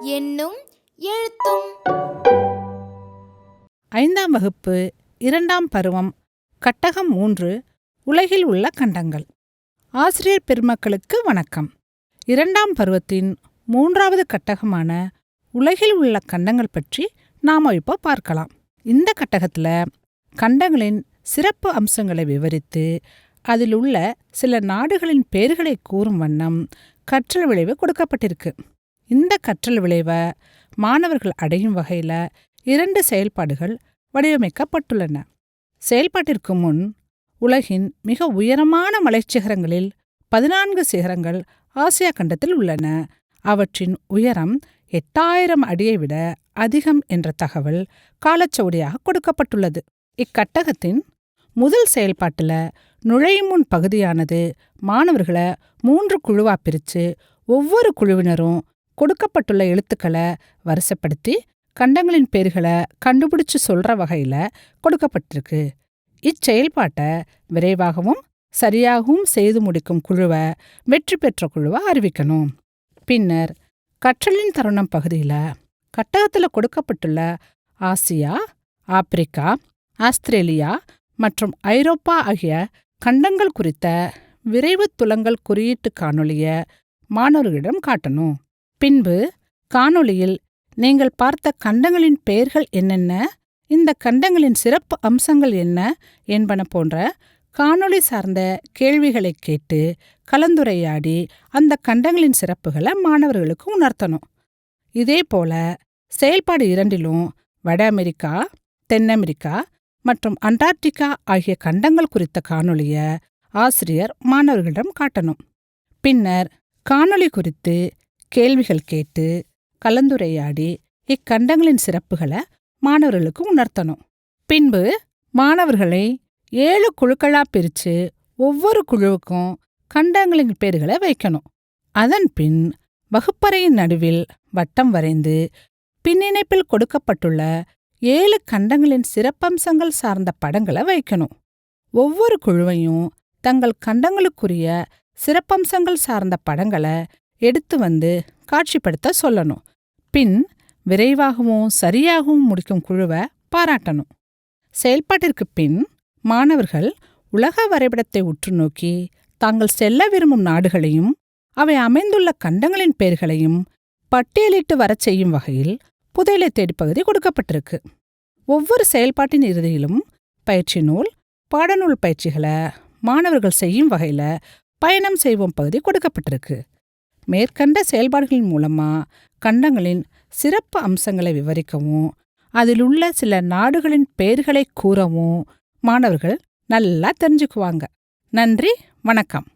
என்னும் எழுத்தும் ஐந்தாம் வகுப்பு இரண்டாம் பருவம் கட்டகம் மூன்று உலகில் உள்ள கண்டங்கள். ஆசிரியர் பெருமக்களுக்கு வணக்கம். இரண்டாம் பருவத்தின் மூன்றாவது கட்டகமான உலகில் உள்ள கண்டங்கள் பற்றி நாம இப்போ பார்க்கலாம். இந்த கட்டகத்துல கண்டங்களின் சிறப்பு அம்சங்களை விவரித்து அதில் உள்ள சில நாடுகளின் பெயர்களை கூறும் வண்ணம் கற்றல் விளைவு கொடுக்கப்பட்டிருக்கு. இந்த கற்றல் விளைவை மாணவர்கள் அடையும் வகையில இரண்டு செயல்பாடுகள் வடிவமைக்கப்பட்டுள்ளன. செயல்பாட்டிற்கு முன் உலகின் மிக உயரமான மலைச்சிகரங்களில் பதினான்கு சிகரங்கள் ஆசியா கண்டத்தில் உள்ளன. அவற்றின் உயரம் எட்டாயிரம் அடியை விட அதிகம் என்ற தகவல் காலச்சுவடியாக கொடுக்கப்பட்டுள்ளது. இக்கட்டகத்தின் முதல் செயல்பாட்டுல நுழையும் முன் பகுதியானது மாணவர்களை மூன்று குழுவா பிரிச்சு ஒவ்வொரு குழுவினரும் கொடுக்கப்பட்டுள்ள எழுத்துக்களை வரிசைப்படுத்தி கண்டங்களின் பேர்களை கண்டுபிடிச்சு சொல்ற வகையில கொடுக்கப்பட்டிருக்கு. இச்செயல்பாட்டை விரைவாகவும் சரியாகவும் செய்து முடிக்கும் குழுவை வெற்றி பெற்ற குழுவை அறிவிக்கணும். பின்னர் கற்றலின் தருணம் பகுதியில கட்டகத்தில் கொடுக்கப்பட்டுள்ள ஆசியா ஆப்பிரிக்கா ஆஸ்திரேலியா மற்றும் ஐரோப்பா ஆகிய கண்டங்கள் குறித்த விரைவு துலங்கல் குறியீட்டு காணொளிய மாணவர்களிடம் காட்டணும். பின்பு காணொளியில் நீங்கள் பார்த்த கண்டங்களின் பெயர்கள் என்னென்ன? இந்த கண்டங்களின் சிறப்பு அம்சங்கள் என்ன என்பன போன்ற காணொளி சார்ந்த கேள்விகளை கேட்டு கலந்துரையாடி அந்த கண்டங்களின் சிறப்புகளை மாணவர்களுக்கு உணர்த்தணும். இதே போல செயல்பாடு இரண்டிலும் வட அமெரிக்கா தென் அமெரிக்கா மற்றும் அண்டார்டிகா ஆகிய கண்டங்கள் குறித்த காணொளிய ஆசிரியர் மாணவர்களிடம் காட்டணும். பின்னர் காணொளி குறித்து கேள்விகள் கேட்டு கலந்துரையாடி இக்கண்டங்களின் சிறப்புகளை மாணவர்களுக்கு உணர்த்தணும். பின்பு மாணவர்களை ஏழு குழுக்களா பிரிச்சு ஒவ்வொரு குழுவுக்கும் கண்டங்களின் பேர்களை வைக்கணும். அதன் பின் வகுப்பறையின் நடுவில் வட்டம் வரைந்து பின்னிணைப்பில் கொடுக்கப்பட்டுள்ள ஏழு கண்டங்களின் சிறப்பம்சங்கள் சார்ந்த படங்களை வைக்கணும். ஒவ்வொரு குழுவையும் தங்கள் கண்டங்களுக்குரிய சிறப்பம்சங்கள் சார்ந்த படங்களை எடுத்து வந்து காட்சிப்படுத்த சொல்லணும். பின் விரைவாகவும் சரியாகவும் முடிக்கும் குழுவை பாராட்டணும். செயல்பாட்டிற்கு பின் மாணவர்கள் உலக வரைபடத்தை உற்று நோக்கி தாங்கள் செல்ல விரும்பும் நாடுகளையும் அவை அமைந்துள்ள கண்டங்களின் பெயர்களையும் பட்டியலிட்டு வரச் செய்யும் வகையில் புதையலை தேடி பகுதி கொடுக்கப்பட்டிருக்கு. ஒவ்வொரு செயல்பாட்டின் இறுதியிலும் பயிற்சி நூல் பாடநூல் பயிற்சிகளை மாணவர்கள் செய்யும் வகையில பயணம் செய்வோம் பகுதி கொடுக்கப்பட்டிருக்கு. மேற்கண்ட செயல்பாடுகளின் மூலமா கண்டங்களின் சிறப்பு அம்சங்களை விவரிக்கவும் அதில் உள்ள சில நாடுகளின் பெயர்களை கூறவும் மாணவர்கள் நல்லா தெரிஞ்சுக்குவாங்க. நன்றி வணக்கம்.